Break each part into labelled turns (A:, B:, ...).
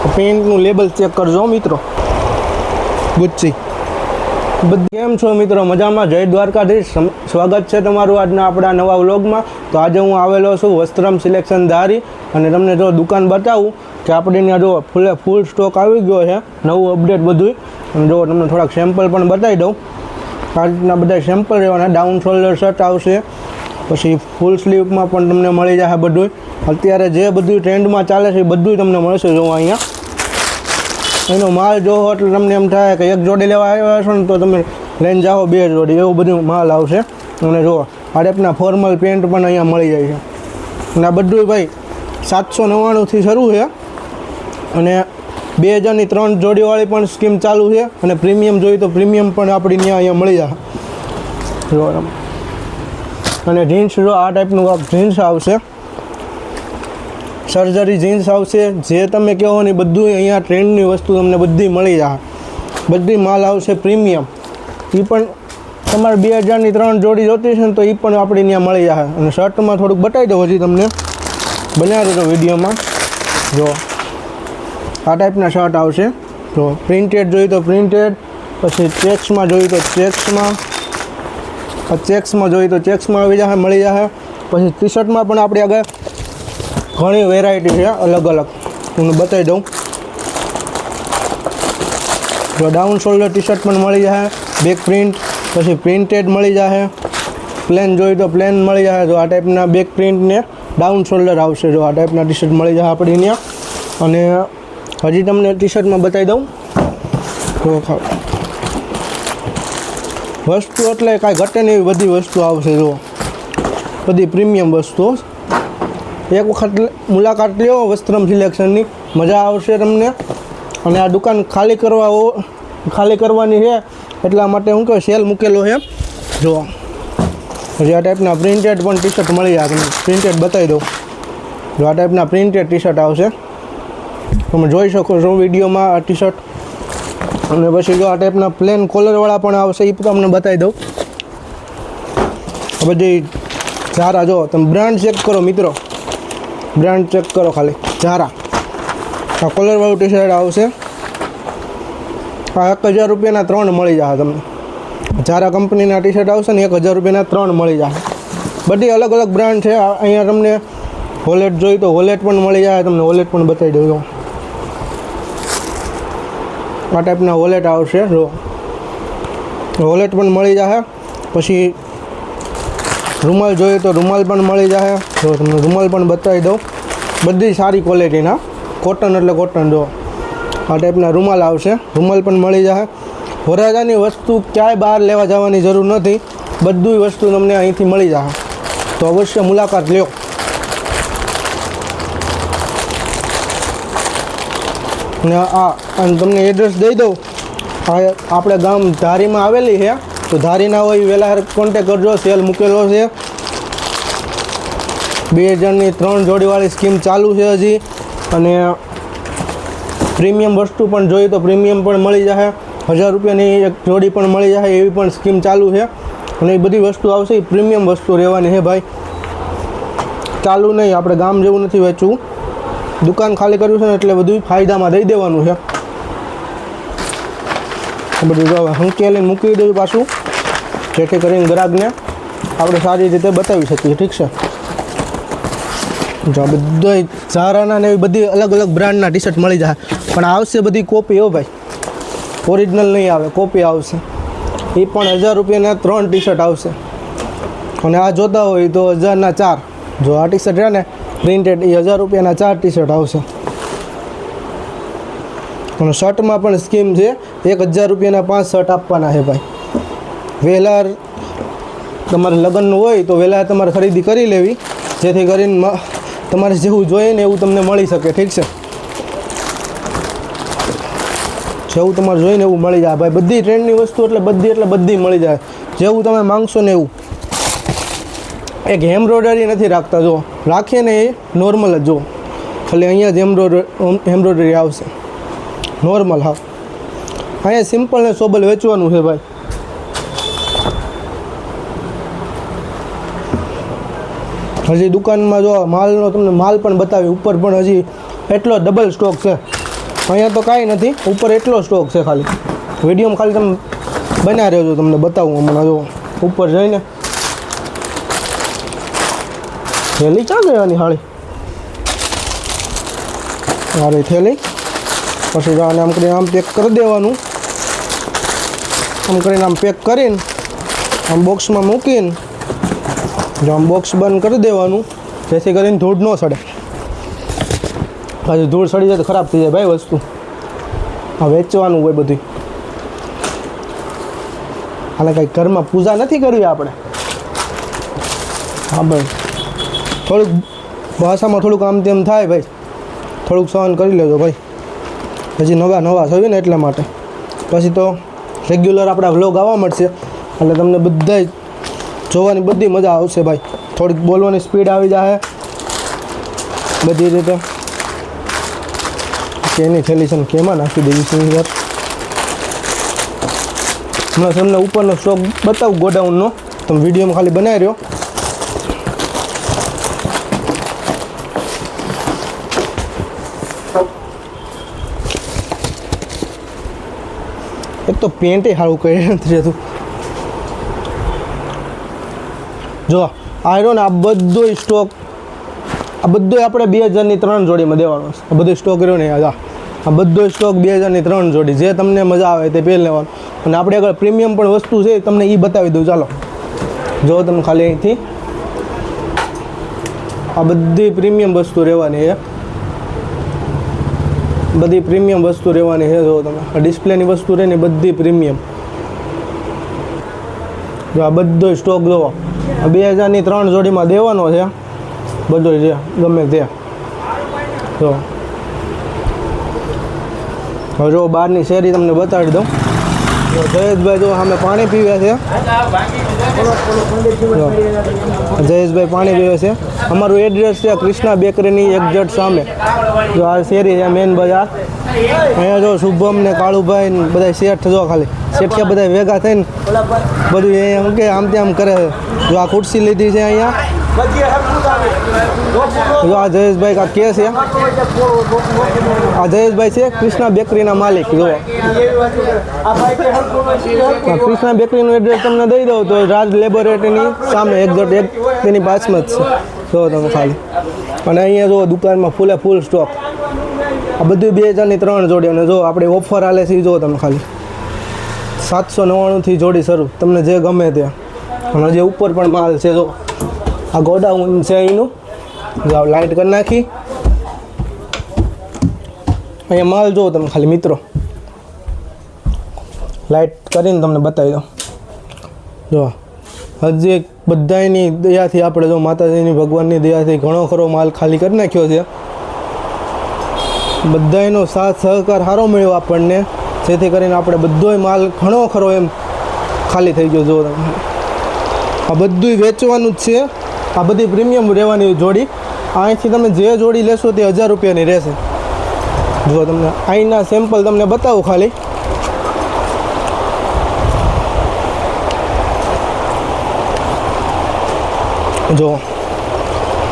A: પેન્ટનું label check કરજો મિત્રો. ગુચ્ચી બધી કેમ છો મિત્રો? મજામાં? જય દ્વારકાધીશ. સ્વાગત છે તમારું આજના આપણા નવા વ્લોગમાં. તો આજે હું આવેલો છું વસ્ત્રમ સિલેક્શન ધારી. અને તમને જો દુકાન બતાવું કે આપણે ત્યાં જો ફૂલે ફૂલ સ્ટોક આવી ગયો છે. નવું અપડેટ બધું અને જો તમને થોડાક સેમ્પલ પણ બતાવી દઉં. આ રીતના બધા સેમ્પલ રહેવાના. ડાઉન શોલ્ડર શર્ટ આવશે. પછી ફૂલ સ્લીવમાં પણ તમને મળી જશે બધું અત્યારે જે બધું ટ્રેન્ડમાં ચાલે છે એ બધું તમને મળશે જોવા અહીંયા. એનો માલ જોવો એટલે તમને એમ થાય કે એક જોડી લેવા આવ્યા છો ને તો તમે લઈને જાઓ બે જોડી, એવું બધું માલ આવશે. અને જુઓ આ ટાઈપના ફોર્મલ પેન્ટ પણ અહીંયા મળી જાય છે. અને આ બધું ભાઈ સાતસો નવ્વાણુંથી શરૂ છે. અને બે હજારની ત્રણ જોડીવાળી પણ સ્કીમ ચાલુ છે. અને પ્રીમિયમ જોઈએ તો પ્રીમિયમ પણ આપણી ત્યાં અહીંયા મળી જશે. જો આમ. અને જીન્સ જો આ ટાઈપનું જીન્સ આવશે. સર્જરી જીન્સ આવશે. જે તમે કહો ને બધું અહીંયા ટ્રેન્ડની વસ્તુ તમને બધી મળી જશે બધી માલ આવશે પ્રીમિયમ એ પણ તમારે બે હજારની ત્રણ જોડી જોતી છે ને તો એ પણ આપણે ત્યાં મળી જશે અને શર્ટમાં થોડુંક બતાવી દઉં હજી તમને. બનાવી દેજો વિડીયોમાં. જો. આ ટાઈપના શર્ટ આવશે. તો પ્રિન્ટેડ જોઈએ તો પ્રિન્ટેડ પછી ચેક્સમાં જોઈએ તો ચેક્સમાં. ચેક્સમાં જોઈએ તો ચેક્સમાં આવી જશે મળી જશે પછી ટી શર્ટમાં પણ આપણી આગળ ઘણી વેરાયટી છે, અલગ અલગ. હું બતાવી દઉં. તો ડાઉન શોલ્ડર ટી શર્ટ પણ મળી જશે બેક પ્રિન્ટ પછી પ્રિન્ટેડ મળી જશે પ્લેન જોઈએ તો પ્લેન મળી જશે જો આ ટાઈપના બેક પ્રિન્ટને ડાઉન શોલ્ડર આવશે. જો આ ટાઈપના ટી શર્ટ મળી જશે આપણી અહીંયા. અને હજી તમને ટી શર્ટમાં બતાવી દઉં. તો વસ્તુ એટલે કાંઈ ઘટે નહીં એવી બધી વસ્તુ આવશે જો બધી પ્રીમિયમ વસ્તુઓ. એક વખત મુલાકાત લ્યો વસ્ત્રમ સિલેક્શનની. મજા આવશે તમને. અને આ દુકાન ખાલી કરવા ખાલી કરવાની છે. એટલા માટે હું કહું, સેલ મૂકેલો છે. જો પછી આ ટાઈપના પ્રિન્ટેડ પણ ટી શર્ટ મળી જાય પ્રિન્ટેડ બતાવી દઉં. જો આ ટાઈપના પ્રિન્ટેડ ટી શર્ટ આવશે. તમે જોઈ શકો છો વિડીયોમાં આ ટી શર્ટ અને પછી જો આ ટાઈપના પ્લેન કોલરવાળા પણ આવશે એ તમને બતાવી દઉં. બધી ઝારા, જો, તમે બ્રાન્ડ ચેક કરો મિત્રો. બ્રાન્ડ ચેક કરો ખાલી, ઝારા. આ કોલરવાળું ટી શર્ટ આવશે. આ એક હજાર રૂપિયાના ત્રણ મળી જશે તમને. ઝારા કંપનીના ટી શર્ટ આવશે ને એક હજાર રૂપિયાના ત્રણ મળી જશે. બધી અલગ અલગ બ્રાન્ડ છે. અહીંયા તમને વોલેટ જોઈ તો વોલેટ પણ મળી જાય, તમને વોલેટ પણ બતાવી દઉં. આ ટાઈપના વોલેટ આવશે, જો. વોલેટ પણ મળી જશે પછી રૂમાલ જોઈએ તો રૂમાલ પણ મળી જશે જો, તમને રૂમાલ પણ બતાવી દઉં. બધી સારી ક્વોલિટીના કોટન એટલે કોટન જો. આ ટાઈપના રૂમાલ આવશે. રૂમાલ પણ મળી જશે વરાજાની વસ્તુ ક્યાંય બહાર લેવા જવાની જરૂર નથી. બધું વસ્તુ તમને અહીંથી મળી જશે તો અવશ્ય મુલાકાત લ્યો. અને આ, અને તમને એડ્રેસ દઈ દઉં. આપણે ગામ ધારીમાં આવેલી છે. તો ધારીના હોય વહેલા કોન્ટેક કરજો સેલ મૂકેલો છે. બે હજારની ત્રણ જોડીવાળી સ્કીમ ચાલુ છે હજી. અને પ્રીમિયમ વસ્તુ પણ જોઈએ તો પ્રીમિયમ પણ મળી જશે. હજાર રૂપિયાની એક જોડી પણ મળી જશે, એવી પણ સ્કીમ ચાલુ છે. અને એ બધી વસ્તુ આવશે, એ પ્રીમિયમ વસ્તુ રહેવાની છે ભાઈ. ચાલુ નહીં, આપણે ગામ જેવું નથી વેચવું. દુકાન ખાલી કર્યું છે ને એટલે બધું ફાયદામાં દઈ દેવાનું છે. બધું હવે હંકેલી મૂકી દઉં પાછું. જેથી કરીને ગ્રાહકને આપણે સારી રીતે બતાવી શકીએ, ઠીક છે? જો બધા ઝારાના ને એવી બધી અલગ અલગ બ્રાન્ડના ટી શર્ટ મળી જાય. પણ આવશે બધી કોપી હો ભાઈ. ઓરિજિનલ નહીં આવે કોપી આવશે. એ પણ હજાર રૂપિયાના ત્રણ ટી શર્ટ આવશે. અને આ જોતા હોય તો હજારના ચાર. જો આ ટી શર્ટ રહે ને પ્રિન્ટેડ એ હજાર રૂપિયાના ચાર ટી શર્ટ આવશે. અને શર્ટમાં પણ સ્કીમ છે, એક હજાર રૂપિયાના પાંચ શર્ટ આપવાના છે ભાઈ. વહેલા તમારે લગ્નનું હોય તો વહેલા તમારે ખરીદી કરી લેવી, જેથી કરીને તમારે જેવું જોઈએ ને એવું તમને મળી શકે, ઠીક છે? જેવું તમારે જોઈને એવું મળી જાય ભાઈ. બધી ટ્રેન્ડની વસ્તુ એટલે બધી એટલે બધી મળી જાય. જેવું તમે માંગશો ને એવું. એક એમ્બ્રોઇડરી નથી રાખતા જો રાખીએ ને એ નોર્મલ જ જો. ખાલી અહીંયા જ એમ્બ્રોડરી એમ્બ્રોઇડરી આવશે. નોર્મલ હા. અહીંયા સિમ્પલ ને સોબલ વેચવાનું છે ભાઈ. હજી દુકાનમાં જો માલનો તમને માલ પણ બતાવી ઉપર પણ હજી એટલો ડબલ સ્ટોક છે. અહીંયા તો કાંઈ નથી, ઉપર એટલો સ્ટોક છે ખાલી. વિડીયોમાં ખાલી તમે બના રહ્યો છો તમને, બતાવું હમણાં જો. ઉપર જઈને થેલી ક્યાં ગયાની હાળી? મારી થેલી. પછી આને આમ કરીને આમ પેક કરી દેવાનું. આમ કરીને આમ પેક કરીને આમ બોક્સમાં મૂકીને જો આમ બોક્સ બંધ કરી દેવાનું. જેથી કરીને ધૂળ ન સડે. પછી ધૂળ સડી જાય તો ખરાબ થઈ જાય ભાઈ વસ્તુ. આ વેચવાનું હોય બધું અને કંઈ ઘરમાં પૂજા નથી કરવી આપણે? હા ભાઈ થોડુંક ભાષામાં થોડુંક આમ તેમ થાય ભાઈ. થોડુંક સહન કરી લેજો ભાઈ. હજી નવા નવા થયું ને એટલા માટે. પછી તો રેગ્યુલર આપણા વ્લોગ આવવા મળશે. એટલે તમને બધાય જોવાની બધી મજા આવશે ભાઈ. થોડીક બોલવાની સ્પીડ આવી જાય બધી રીતે. કે એની થેલી છે કેમાં નાખી દેવી છે યાર હમણાં તમને ઉપરનો સ્ટોક બતાવું ગોડાઉનનો. તમે વિડીયોમાં ખાલી બનાવી રહ્યો. એક તો પેન્ટે સારું કરી નથી રહેતું જો ને આ બધો સ્ટોક આ બધો આપણે બે હજારની ત્રણ જોડીમાં દેવાનો છે આ બધો સ્ટોક રહ્યો ને આ આ બધો સ્ટોક બે હજારની ત્રણ જોડી જે તમને મજા આવે તે પહેલ લેવાનું અને આપણે આગળ પ્રીમિયમ પણ વસ્તુ છે તમને એ બતાવી દઉં, ચાલો. જો તમે ખાલી અહીંથી આ બધી પ્રીમિયમ વસ્તુ રહેવાની છે. બધી પ્રીમિયમ વસ્તુ રહેવાની છે જો તમે. ડિસ્પ્લેની વસ્તુ રહે ને બધી પ્રીમિયમ. જો આ બધો સ્ટોક જોવો. બે હજારની ત્રણ જોડીમાં દેવાનો છે. બધો છે ગમે તે. જો. હવે જો બહારની શેરી તમને બતાડી દઉં. જયેશભાઈ જો અમે પાણી પીવે છે. જયેશભાઈ પાણી પીવે છે. અમારું એડ્રેસ છે કૃષ્ણા બેકરીની એક્ઝેક્ટ સામે. જો આ શેરી છે મેન બજાર. અહીંયા જો શુભમ ને કાળુભાઈ ને બધા શેઠ જો ખાલી. શેઠિયા બધા ભેગા થઈને બધું એ એમ કે આમ તેમ કરે જો આ ખુરશી લીધી છે અહીંયા. જો આ જયેશભાઈ કા કે છે આ જયેશભાઈ છે કૃષ્ણા બેકરીના માલિક જો કૃષ્ણા બેકરીનું એડ્રેસ તમને દઈ દઉં તો રાજ લેબોરેટરીની સામે એક્ઝેક્ટ એક તેની પાછમાં જ છે. જો તમે ખાલી. અને અહીંયા જો દુકાનમાં ફૂલે ફૂલ સ્ટોક. આ બધું બે હજારની ત્રણ જોડી અને જો આપણે ઓફર આલે છે જો તમે ખાલી. સાતસો નવ્વાણુંથી જોડી શરૂ. તમને જે ગમે તે અને જે ઉપર પણ માલ છે જો આ ગોડાઉન છે અહીંનું જો લાઇટ કરી નાખી. અહીંયા માલ જુઓ તમે ખાલી, મિત્રો. લાઇટ કરીને તમને બતાવી દઉં. જો, હજી એક બધાની દયાથી આપણે જો માતાજીની, ભગવાનની દયાથી ઘણો ખરો માલ ખાલી કરી નાખ્યો છે. બધાનો સાથ, સહકાર સારો મળ્યો આપણને. જેથી કરીને આપણે બધોય માલ ઘણો ખરો એમ ખાલી થઈ ગયો જો આ બધું વેચવાનું જ છે. આ બધી પ્રીમિયમ રહેવાની જોડી. અહીંથી તમે જે જોડી લેશો તે હજાર રૂપિયાની રહેશે. જો તમને, અહીંના સેમ્પલ તમને બતાવું ખાલી. જો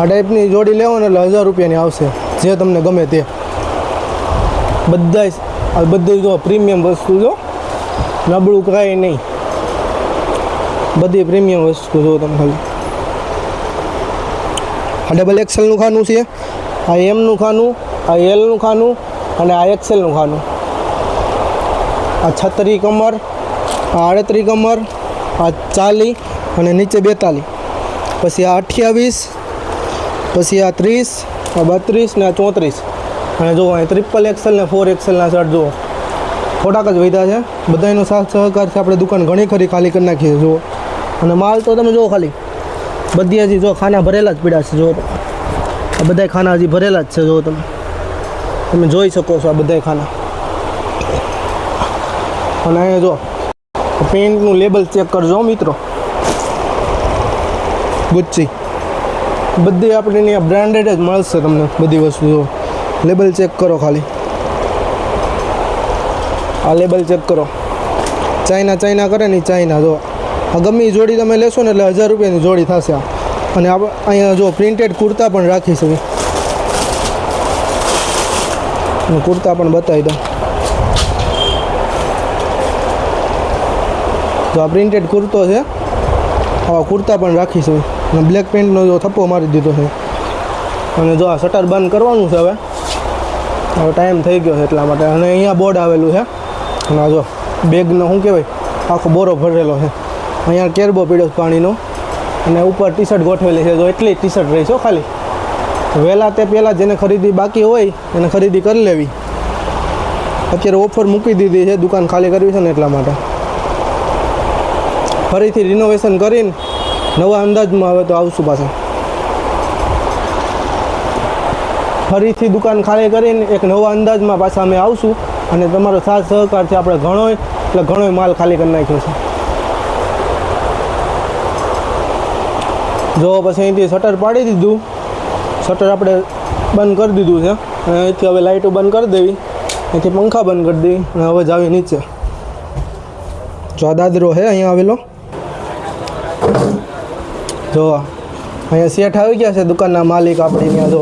A: આ ટાઈપની જોડી લેવો ને એટલે હજાર રૂપિયાની આવશે. જે તમને ગમે તે. બધા આ બધી જો પ્રીમિયમ વસ્તુ જો, નબળું કાંઈ નહીં. બધી પ્રીમિયમ વસ્તુ જો તમે ખાલી. આ ડબલ એક્સેલનું ખાનું છે, આ એમનું ખાનું, આ એલનું ખાનું અને આ એક્સેલનું ખાનું. આ છત્રી કમર, આ આડત્રી કમર, આ ચાલી અને નીચે બેતાલી પછી આ અઠ્યાવીસ, પછી આ ત્રીસ, આ બત્રીસ ને આ ચોત્રીસ. અને જુઓ અહીં ટ્રિપલ એક્સેલ ને ફોર એક્સેલના શર્ટ જુઓ. થોડાક જ વધ્યા છે. બધાનો સાથ સહકારથી આપણે દુકાન ઘણી ખરી ખાલી કરી નાખીએ જુઓ. અને માલ તો તમે જુઓ ખાલી. બધી હજી જો ખાના ભરેલા જ પીડા છે, જો આ બધા ખાના હજી ભરેલા જ છે, જો તમે. તમે જોઈ શકો છો આ બધા ખાના. અને અહીંયા જો પેન્ટનું લેબલ ચેક કરજો મિત્રો. ગુચ્ચી બધી આપણી બ્રાન્ડેડ જ મળશે તમને બધી વસ્તુઓ લેબલ ચેક કરો ખાલી. આ લેબલ ચેક કરો. ચાઇના ચાઇના કરે ને ચાઇના, જો. ગમે ઈ જોડી તમે લેશો ને એટલે હજાર રૂપિયાની જોડી થશે અને અહીંયા જો પ્રિન્ટેડ કુર્તા પણ રાખી શકે કુર્તા પણ બતાવી દઉં. તો આ પ્રિન્ટેડ કુર્તો છે, આવા કુર્તા પણ રાખીશું અને બ્લેક પેન્ટનો જો થપ્પો મારી દીધો છે. અને જો આ શટર બંધ કરવાનું છે હવે. હવે ટાઈમ થઈ ગયો છે એટલા માટે. અને અહીંયા બોર્ડ આવેલું છે. અને જો બેગનો શું કહેવાય? આખો બોરો ભરેલો છે. અહીંયા કેરબો પીડ્યો છે પાણીનો. અને ઉપર ટી શર્ટ ગોઠવેલી છે તો એટલી ટી શર્ટ રહી છે ખાલી. વહેલા તે પહેલાં જેને ખરીદી બાકી હોય, એને ખરીદી કરી લેવી. અત્યારે ઓફર મૂકી દીધી છે, દુકાન ખાલી કરવી છે ને એટલા માટે. ફરીથી રિનોવેશન કરીને નવા અંદાજમાં હવે તો આવશું પાછા. ફરીથી દુકાન ખાલી કરીને એક નવા અંદાજમાં પાછા અમે આવશું. અને તમારો સાથ સહકારથી આપણે ઘણો એટલે ઘણો માલ ખાલી કરી નાખ્યો છે. જો પછી અહીંથી શટર પાડી દીધું. શટર આપણે બંધ કરી દીધું છે. અહીંથી હવે લાઇટો બંધ કરી દેવી. અહીંથી પંખા બંધ કરી દેવી અને હવે જાવી નીચે. જો આ દાદરો છે અહીંયા આવેલો. જો અહીંયા શેઠ આવી ગયા છે દુકાનના માલિક આપણે અહીંયા જો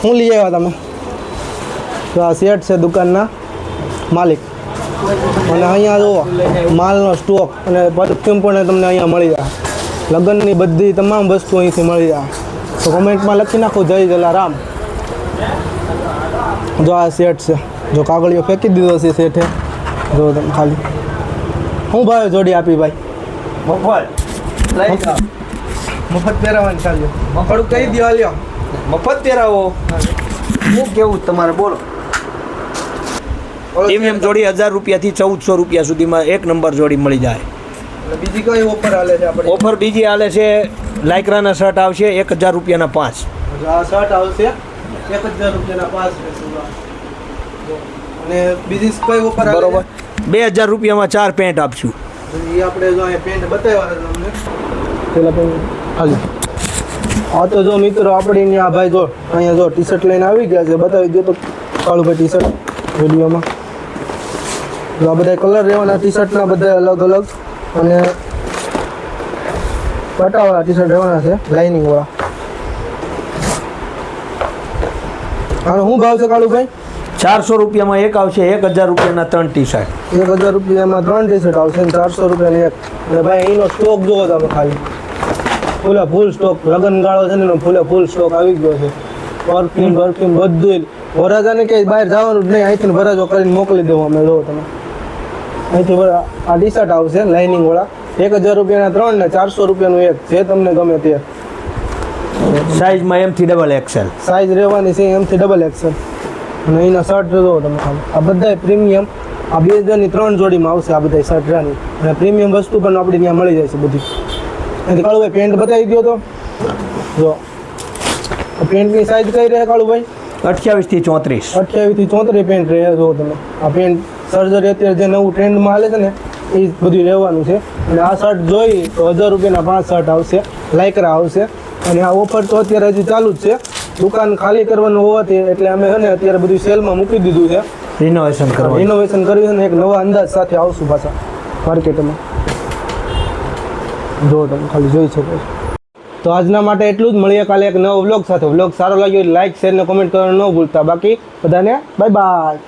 A: શું લઈ આવ્યા તમે? તો આ શેઠ છે દુકાનના માલિક. અને અહીંયા જુઓ માલનો સ્ટોક અને પરફ્યુમ પણ તમને અહીંયા મળી જાય. લગ્નની બધી તમામ વસ્તુ અહીંથી મળી જાય. તો કોમેન્ટમાં લખી નાખો જય જલારામ. જો આ સેટ છે જો કાગળિયો ફેંકી દીધો છે શેઠે. જો તમે ખાલી. શું ભાવે જોડી આપી ભાઈ.
B: મફત. લઈ જાઓ.
A: મફત પહેરાવાની ચાલ્યો
B: મફત.
A: કહી દો લ્યો
B: મફત પહેરાવો. શું કેવું તમારે બોલો. પ્રીમિયમ જોડી હજાર રૂપિયાથી ચૌદસો રૂપિયા સુધીમાં એક નંબર જોડી મળી જાય.
A: બીજી કઈ ઓફર હાલે છે આપણે
B: ઓફર બીજી હાલે છે લાઇક્રાના શર્ટ આવશે એક હજાર રૂપિયાના પાંચ.
A: આ શર્ટ આવશે એક હજાર રૂપિયાના પાંચ અને બીજી કઈ ઓફર
B: બરોબર. બે હજાર રૂપિયામાં ચાર પેન્ટ આપશું.
A: એ આપણે જો અહીંયા પેન્ટ બતાવ્યા તમને. પેલા હાલી. આ તો જો મિત્રો આપણી અહીંયા ભાઈ જો અહીંયા જો ટી શર્ટ લઈને આવી ગયા છે બતાવી દો તો કાળુભાઈ ટી શર્ટ વિડીયોમાં આ બધા કલર રહેવાના ટી શર્ટના બધા અલગ અલગ અને પટાવાળા ટી શર્ટ રહેવાના છે લાઇનિંગ વાળા. આનો શું ભાવ છે કાળુભાઈ?
B: ચારસો રૂપિયામાં એક આવશે એક હજાર રૂપિયાના ત્રણ ટી શર્ટ
A: એક હજાર રૂપિયામાં ત્રણ ટી શર્ટ આવશે ચારસો રૂપિયાની એક. અને ભાઈ એનો સ્ટોક જોવો તમે ખાલી. ફૂલે ફૂલ સ્ટોક લગન ગાળો છે ને એનો ફૂલે ફૂલ સ્ટોક આવી ગયો છે. પરફ્યુમ પરફ્યુમ બધું વરાજાને કે બહાર જવાનું જ નહીં અહીંથી વરાજો કરીને મોકલી દેવું અમે જોવો તમે. અહીંથી આ ટી શર્ટ આવશે લાઇનિંગ વાળા. એક હજાર રૂપિયાના ત્રણ ને ચારસો રૂપિયાનું એક જે તમને ગમે તે.
B: સાઇઝમાં એમથી ડબલ એક્સેલ
A: સાઇઝ રહેવાની છે એમથી ડબલ એક્સેલ અને અહીંના શર્ટ જો તમે આ બધાય પ્રીમિયમ આ બે હજારની ત્રણ જોડીમાં આવશે આ બધા શર્ટ રાની અને પ્રીમિયમ વસ્તુ પણ આપણે ત્યાં મળી જાય છે બધી. એથી કાળુભાઈ પેન્ટ બતાવી દો તો. જો. પેન્ટની સાઇઝ કઈ રહે કાળુભાઈ?
B: અઠ્યાવીસથી ચોત્રીસ.
A: અઠ્યાવીસથી ચોત્રીસ પેન્ટ રહે જો તમે. આ પેન્ટ સર્જરી અત્યારે જે નવું ટ્રેન્ડમાં હાલે છે ને એ બધું રહેવાનું છે. અને આ શર્ટ જોઈ તો હજાર રૂપિયાના પાંચ શર્ટ આવશે લાઇકરા આવશે. અને આ ઓફર તો અત્યારે હજી ચાલુ જ છે. દુકાન ખાલી કરવાનું હોવાથી એટલે અમે છે ને અત્યારે બધું સેલમાં મૂકી દીધું છે.
B: રિનોવેશન કરવાનું.
A: ઇનોવેશન કર્યું છે ને એક નવા અંદાજ સાથે આવશું પાછા. માર્કેટમાં જો તમે ખાલી જોઈ શકો. તો આજના માટે એટલું જ. મળીએ કાલે એક નવો વ્લોગ સાથે. વ્લોગ સારો લાગ્યો લાઈક શેર ને કોમેન્ટ કરવાનું ન ભૂલતા. બાકી બધાને બાય બાય